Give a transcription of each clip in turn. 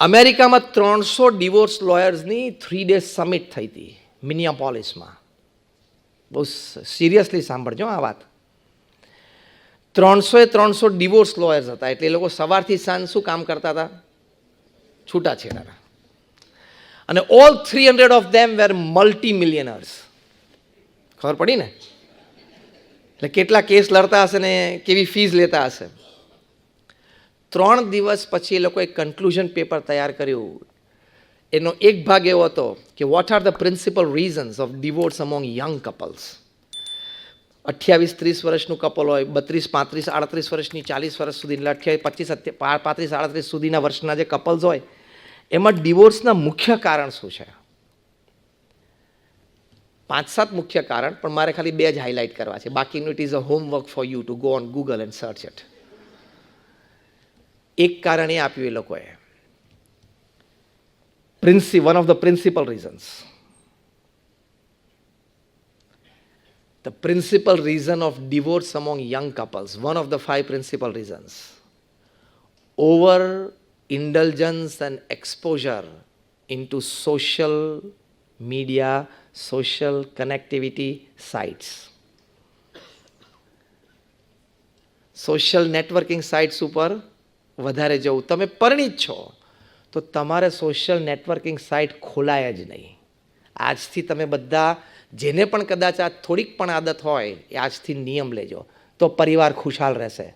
અમેરિકામાં ત્રણસો ડિવોર્સ લોયર્સની થ્રી ડેઝ સમિટ થઈ હતી મિનિયાપોલિસમાં બહુ સિરિયસલી સાંભળજો આ વાત. ત્રણસો એ ત્રણસો ડિવોર્સ લોયર્સ હતા, એટલે એ લોકો સવારથી સાંજ શું કામ કરતા હતા? છૂટાછેડાના. અને all three hundred of them were multi millionaires ખબર પડી ને? એટલે કેટલા કેસ લડતા હશે ને કેવી ફીસ લેતા હશે? ત્રણ દિવસ પછી એ લોકોએ કન્ક્લુઝન પેપર તૈયાર કર્યું. એનો એક ભાગ એવો હતો કે what are the principal reasons of divorce among young couples અઠ્યાવીસ, ત્રીસ વર્ષનું કપલ હોય, બત્રીસ, પાંત્રીસ, આડત્રીસ વર્ષની, ચાલીસ વર્ષ સુધી, એટલે અઠ્યાવીસ, પચીસ પાંત્રીસ, આડત્રીસ સુધીના વર્ષના જે કપલ્સ હોય, એમાં ડિવોર્સના મુખ્ય કારણ શું છે? પાંચ, સાત મુખ્ય કારણ, પણ મારે ખાલી બે જ હાઇલાઇટ કરવા છે. બાકીનું it is a homework for you to go on Google and search it એક કારણ એ આપ્યું એ લોકોએ princi one of the principal reasons the principal reason of divorce among young couples, one of the five principal reasons, over indulgence and exposure into social media, social connectivity sites. Social networking sites ઉપર વધારે જવું. તમે પરિણિત છો. તો તમારે social networking site ખોલાય જ નહીં. આજથી તમે બધા જેને પણ કદાચ આ થોડીક પણ આદત હોય, એ આજથી નિયમ લેજો. તો પરિવાર ખુશાલ રહેશે.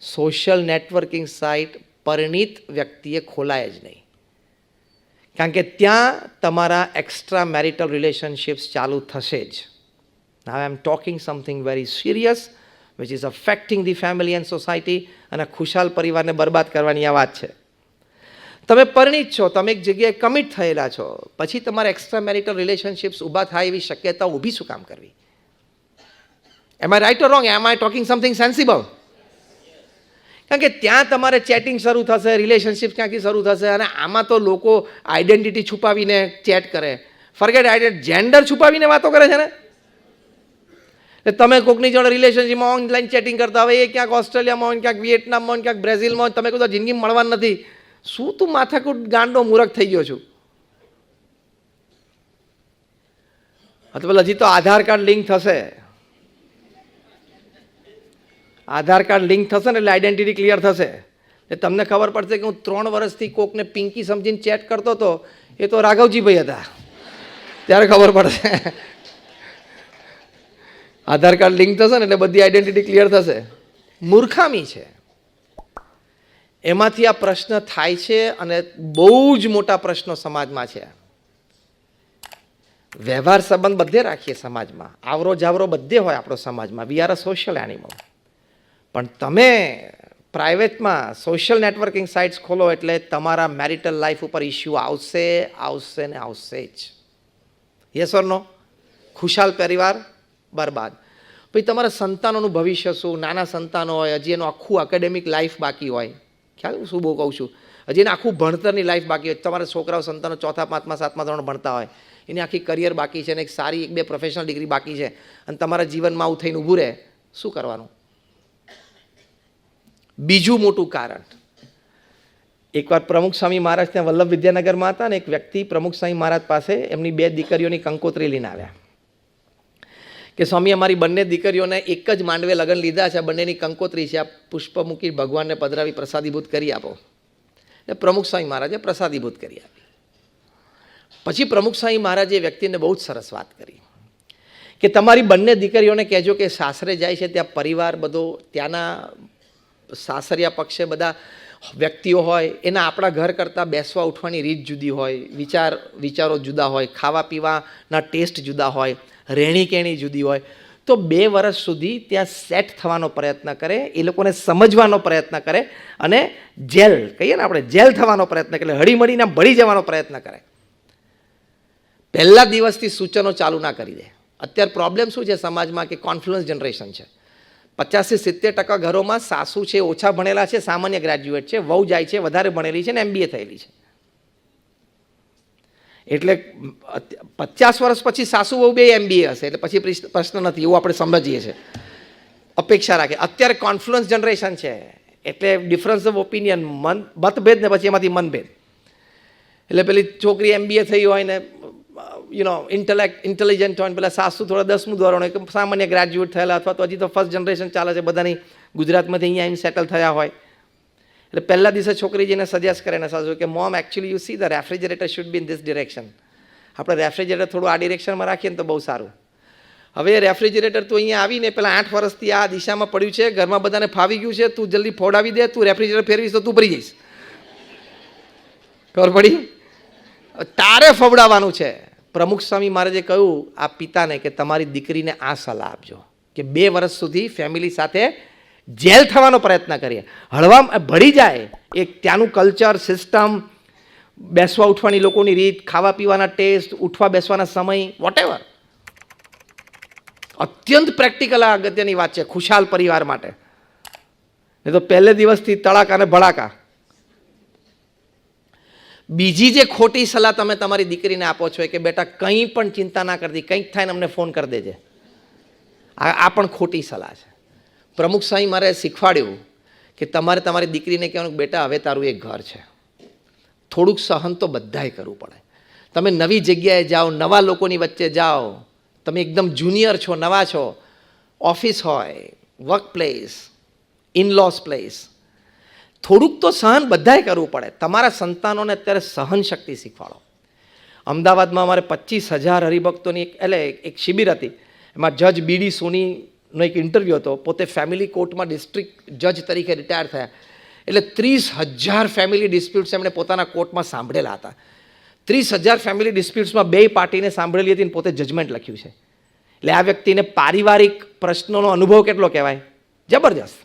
સોશિયલ નેટવર્કિંગ સાઇટ પરિણિત વ્યક્તિએ ખોલાય જ નહીં. કારણ કે ત્યાં તમારા એક્સ્ટ્રા મેરિટલ રિલેશનશિપ્સ ચાલુ થશે જ. Now I am talking something very serious which is affecting the family and society અને ખુશાલ પરિવારને બરબાદ કરવાની આ વાત છે. તમે પરિણિત છો, તમે એક જગ્યાએ કમિટ થયેલા છો, પછી તમારે એક્સ્ટ્રા મેરિટલ રિલેશનશિપ્સ ઊભા થાય એવી શક્યતા ઊભી શું કામ કરવી? Am I right wrong am I talking something sensible કારણ કે ત્યાં તમારે ચેટિંગ શરૂ થશે રિલેશનશિપ ક્યાંથી શરૂ થશે, અને આમાં તો લોકો આઈડેન્ટિટી છુપાવીને ચેટ કરે. ફરગેટ આઈડેન્ટ જેન્ડર છુપાવીને વાતો કરે છે ને? તમે કોકની જોડે રિલેશનશીપમાં ઓનલાઈન ચેટિંગ કરતા હોય, એ ક્યાંક ઓસ્ટ્રેલિયામાં હોય, ક્યાંક વિયેટનામમાં હોય, ક્યાંક બ્રેઝિલમાં હોય, તમે કહો જિંદગી મળવા નથી. શું તું માથાકૂટ ગાંડો મૂરખ થઈ ગયો છું? તો પેલા હજી તો આધાર કાર્ડ લિંક થશે. આધાર કાર્ડ લિંક થશે ને એટલે આઈડેન્ટિટી ક્લિયર થશે. એટલે તમને ખબર પડશે કે હું ત્રણ વર્ષથી કોકને પિંકી સમજીને ચેટ કરતો હતો, એ તો રાઘવજીભાઈ હતા. ત્યારે ખબર પડશે. આધાર કાર્ડ લિંક થશે ને એટલે બધી આઈડેન્ટિટી ક્લિયર થશે. મૂર્ખામી છે. એમાંથી આ પ્રશ્ન થાય છે અને બહુ જ મોટા પ્રશ્નો સમાજમાં છે. વ્યવહાર સંબંધ બધે રાખીએ સમાજમાં. આવરો જાવરો બધે હોય આપણો સમાજમાં. We are a social animal પણ તમે પ્રાઇવેટમાં સોશિયલ નેટવર્કિંગ સાઇટ્સ ખોલો એટલે તમારા મેરિટલ લાઈફ ઉપર ઇશ્યુ આવશે આવશે ને આવશે જ. યસ ઓર નો ખુશાલ પરિવાર બરબાદ. પછી તમારા સંતાનોનું ભવિષ્ય શું? નાના સંતાનો હોય, હજી એનું આખું એકેડેમિક લાઈફ બાકી હોય. ખ્યાલ? શું બહુ કહું છું. હજી એને આખું ભણતરની લાઈફ બાકી હોય. તમારા છોકરાઓ, સંતાનો ચોથા, પાંચમા, સાતમા ધોરણ ભણતા હોય. એની આખી કરિયર બાકી છે અને એક સારી એક બે પ્રોફેશનલ ડિગ્રી બાકી છે. અને તમારા જીવનમાં આવું થઈને ઊભું રહે. શું કરવાનું? બીજું મોટું કારણ. એકવાર પ્રમુખ સ્વામી મહારાજ ત્યાં વલ્લભ વિદ્યાનગરમાં હતા ને એક વ્યક્તિ પ્રમુખ સ્વામી મહારાજ પાસે એમની બે દીકરીઓની કંકોત્રી લઈને આવ્યા. કે સ્વામી, અમારી બંને દીકરીઓને એક જ માંડવે લગ્ન લીધા છે બંનેની કંકોત્રી છે. આ પુષ્પ મૂકી ભગવાનને પધરાવી પ્રસાદીભૂત કરી આપો. એટલે પ્રમુખ સ્વામી મહારાજે પ્રસાદીભૂત કરી આપી. પછી પ્રમુખ સ્વામી મહારાજે વ્યક્તિને બહુ જ સરસ વાત કરી. કે તમારી બંને દીકરીઓને કહેજો કે સાસરે જાય છે, ત્યાં પરિવાર બધો, ત્યાંના સાસરિયા પક્ષે બધા વ્યક્તિઓ હોય, એના આપણા ઘર કરતાં બેસવા, ઉઠવાની રીત જુદી હોય, વિચાર, વિચારો જુદા હોય, ખાવા પીવાના ટેસ્ટ જુદા હોય રહેણી કહેણી જુદી હોય, તો બે વર્ષ સુધી ત્યાં સેટ થવાનો પ્રયત્ન કરે, એ લોકોને સમજવાનો પ્રયત્ન કરે અને જેલ, કહીએ ને આપણે, જેલ થવાનો પ્રયત્ન કરે હળીમળીને ભળી જવાનો પ્રયત્ન કરે. પહેલા દિવસથી સૂચનો ચાલુ ના કરી દે. અત્યારે પ્રોબ્લેમ શું છે સમાજમાં કે કોન્ફ્લુઅન્સ જનરેશન છે. પચાસથી સિત્તેર ટકા ઘરોમાં સાસુ છે, ઓછા ભણેલા છે, સામાન્ય ગ્રેજ્યુએટ છે, વહુ જાય છે, વધારે ભણેલી છે ને એમબીએ થયેલી છે. એટલે પચાસ વર્ષ પછી સાસુ વહુ બે એમબીએ હશે, એટલે પછી પ્રશ્ન નથી, એવું આપણે સમજીએ છીએ. અપેક્ષા રાખે અત્યારે કોન્ફ્લુઅન્સ જનરેશન છે, એટલે ડિફરન્સ ઓફ ઓપિનિયન મન મતભેદ ને પછી એમાંથી મનભેદ. એટલે પેલી છોકરી એમબીએ થઈ હોય ને યુ નો ઇન્ટેલેક્ટ ઇન્ટેલિજન્ટ હોય પેલા સાસુ થોડા દસમું ધોરણ હોય સામાન્ય ગ્રેજ્યુએટ થયેલા અથવા તો હજી તો ફર્સ્ટ જનરેશન ચાલે છે, બધાની ગુજરાતમાંથી અહીંયા આવીને સેટલ થયા હોય. એટલે પહેલા દિવસે છોકરી જઈને સજેસ્ટ કરે ને સાસુ કે mom actually you see the refrigerator should be in this direction આપણે રેફ્રિજરેટર થોડું આ ડિરેક્શનમાં રાખીએ ને તો બહુ સારું. હવે રેફ્રિજરેટર તું અહીંયા આવીને પેલા આઠ વર્ષથી આ દિશામાં પડ્યું છે, ઘરમાં બધાને ફાવી ગયું છે, તું જલ્દી ફોડાવી દે, તું રેફ્રિજરેટર ફેરવીશ તો તું ભરી જઈશ. ખબર પડી? તારે ફવડાવવાનું છે. પ્રમુખ સ્વામી મહારાજે કહ્યું, આ પિતાને કે તમારી દીકરીને આ સલાહ આપજો કે બે વર્ષ સુધી ફેમિલી સાથે જેલ થવાનો પ્રયત્ન કરીએ. હળવા ભળી જાય. એક ત્યાંનું કલ્ચર સિસ્ટમ બેસવા ઉઠવાની લોકોની રીત, ખાવા પીવાના ટેસ્ટ ઉઠવા બેસવાના સમય વોટેવર અત્યંત પ્રેક્ટિકલ આ અગત્યની વાત છે, ખુશાલ પરિવાર માટે. નહીં તો પહેલે દિવસથી તડાકા અને ભડાકા. બીજી જે ખોટી સલાહ તમે તમારી દીકરીને આપો છો કે, બેટા, કંઈ પણ ચિંતા ના કરતી, કંઈક થાય ને અમને ફોન કરી દેજે. આ આ પણ ખોટી સલાહ છે. પ્રમુખ સાંઈ મારે શીખવાડ્યું કે તમારે તમારી દીકરીને કહેવાનું બેટા, હવે તારું એક ઘર છે. થોડુંક સહન તો બધાએ કરવું પડે. તમે નવી જગ્યાએ જાઓ, નવા લોકોની વચ્ચે જાઓ. તમે એકદમ જુનિયર છો, નવા છો. ઓફિસ હોય વર્ક પ્લેસ ઇનલોસ પ્લેસ થોડુંક તો સહન બધાએ કરવું પડે. તમારા સંતાનોને અત્યારે સહન શક્તિ શીખવાડો. અમદાવાદમાં અમારે પચીસ હજાર હરિભક્તોની એટલે એક શિબિર હતી. એમાં જજ બીડી સોનીનો એક ઇન્ટરવ્યૂ હતો. પોતે ફેમિલી કોર્ટમાં ડિસ્ટ્રિક્ટ જજ તરીકે રિટાયર થયા. એટલે ત્રીસ હજાર ફેમિલી ડિસ્પ્યુટ્સ એમણે પોતાના કોર્ટમાં સાંભળેલા હતા. ત્રીસ હજાર ફેમિલી ડિસ્પ્યુટ્સમાં બે પાર્ટીને સાંભળેલી હતી અને પોતે જજમેન્ટ લખ્યું છે. એટલે આ વ્યક્તિને પારિવારિક પ્રશ્નોનો અનુભવ કેટલો કહેવાય? જબરજસ્ત.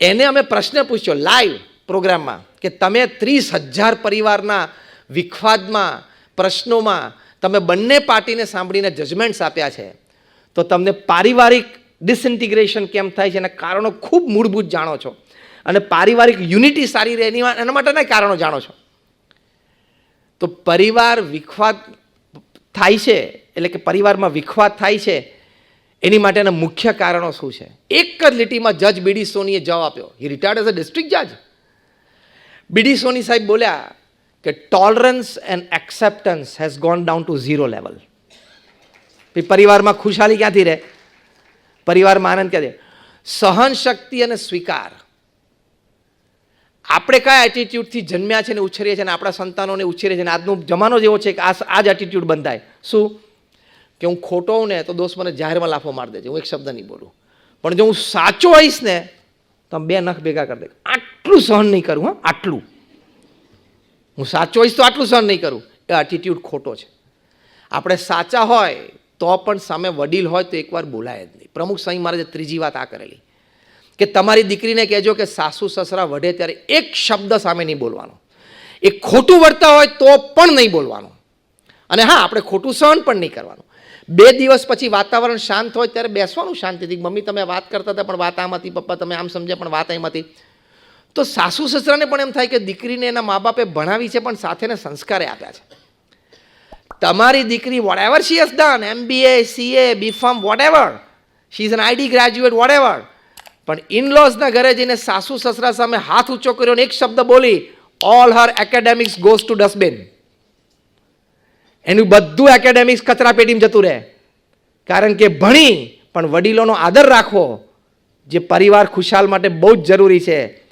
એને અમે પ્રશ્ન પૂછ્યો લાઈવ પ્રોગ્રામમાં કે તમે ત્રીસ હજાર પરિવારના વિખવાદમાં, પ્રશ્નોમાં તમે બંને પાર્ટીને સાંભળીને જજમેન્ટ્સ આપ્યા છે. તો તમને પારિવારિક ડિસઇન્ટિગ્રેશન કેમ થાય છે એના કારણો ખૂબ મૂળભૂત જાણો છો. અને પારિવારિક યુનિટી સારી રહે એની એના માટેના કારણો જાણો છો. તો પરિવાર વિખવાદ થાય છે, એટલે કે પરિવારમાં વિખવાદ થાય છે એની માટેના મુખ્ય કારણો શું છે? એક જ લીટીમાં જજ બીડી સોનીએ જવાબ આપ્યો. He retired as a district જજ બીડી સોની સાહેબ બોલ્યા કે tolerance and acceptance has gone down to zero level પરિવારમાં ખુશાલી ક્યાંથી રહે? પરિવારમાં આનંદ ક્યાંથી સહન શક્તિ અને સ્વીકાર. આપણે કયા એટીટ્યૂડથી જન્મ્યા છે ને ઉછેરીએ છીએ અને આપણા સંતાનોને ઉછેરીએ છીએ અને આજનો જમાનો જેવો છે કે આ આ જ એટીટ્યૂડ બંધાય. શું? કે હું ખોટો હોઉં ને તો દોસ્ત મને જાહેરમાં લાફો મારી દેજે, હું એક શબ્દ નહીં બોલું. પણ જો હું સાચો હોઈશ ને, તો બે નખ ભેગા કરી દે. આટલું સહન નહીં કરું, હા, આટલું. હું સાચો હોઈશ તો આટલું સહન નહીં કરું. એ એટીટ્યૂડ ખોટો છે. આપણે સાચા હોય તો પણ સામે વડીલ હોય તો એકવાર બોલાય જ નહીં. પ્રમુખ સ્વામી મહારાજે ત્રીજી વાત આ કરેલી. કે તમારી દીકરીને કહેજો કે સાસુ સસરા વઢે ત્યારે એક શબ્દ સામે નહીં બોલવાનો. એ ખોટું વર્તા હોય તો પણ નહીં બોલવાનું. અને હા, આપણે ખોટું સહન પણ નહીં કરવાનું. બે દિવસ પછી વાતાવરણ શાંત હોય ત્યારે બેસવાનું શાંતિથી. મમ્મી, તમે વાત કરતા હતા, પણ વાત આમ હતી, પપ્પા, તમે આમ સમજ્યા, પણ વાત એમ હતી. તો સાસુ સસરાને પણ એમ થાય કે દીકરીને એના મા બાપે ભણાવી છે, પણ સાથેને સંસ્કારે આપ્યા છે. તમારી દીકરી whatever she has done MBA CA B Pharm whatever she is NID graduate whatever પણ ઇનલોઝના ઘરે જઈને સાસુ સસરા સામે હાથ ઊંચો કર્યો અને એક શબ્દ બોલી all her academics goes to dustbin એનું બધું એકેડેમિક્સ કચરાપેટીમાં જતું રહે. કારણ કે ભણી, પણ વડીલોનો આદર રાખવો, જે પરિવાર ખુશાલ માટે બહુ જ જરૂરી છે.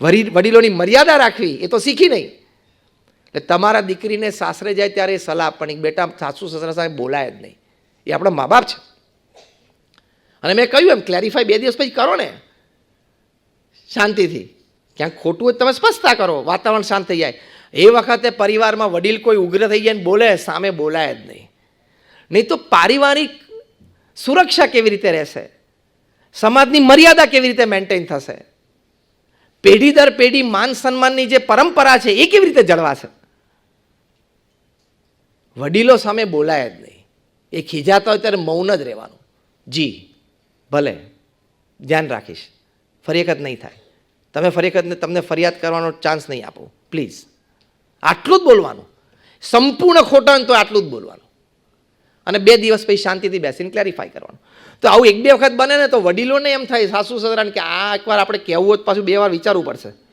વડીલોની મર્યાદા રાખવી, એ તો શીખી નહીં. એટલે તમારા દીકરીને સાસરે જાય ત્યારે એ સલાહ આપવાની બેટા, સાસુ, સસરા સામે બોલાય જ નહીં. એ આપણા મા બાપ છે. અને મેં કહ્યું એમ ક્લેરિફાય બે દિવસ પછી કરો ને. શાંતિથી. ક્યાંક ખોટું હોય તમે સ્પષ્ટતા કરો, વાતાવરણ શાંત થઈ જાય. એ વખતે પરિવારમાં વડીલ કોઈ ઉગ્ર થઈ જાય ને બોલે, સામે બોલાય જ નહીં. નહીં તો પારિવારિક સુરક્ષા કેવી રીતે રહેશે? સમાજની મર્યાદા કેવી રીતે મેન્ટેન થશે? પેઢી દર પેઢી માન સન્માનની જે પરંપરા છે, એ કેવી રીતે જળવાશે? વડીલો સામે બોલાય જ નહીં. એ ખીજાતા હોય ત્યારે મૌન જ રહેવાનું. જી, ભલે. ધ્યાન રાખીશ. ફરી વખત નહીં થાય. તમે ફરી વખત તમને ફરિયાદ કરવાનો ચાન્સ નહીં આપો. પ્લીઝ આટલું જ બોલવાનું. સંપૂર્ણ ખોટા તો આટલું જ બોલવાનું. અને બે દિવસ પછી શાંતિથી બેસીને ક્લેરિફાય કરવાનું. તો આવું એક બે વખત બને ને તો વડીલોને એમ થાય સાસુ સસરાને કે આ એકવાર આપણે કહેવું હોય પાછું બે વાર વિચારવું પડશે.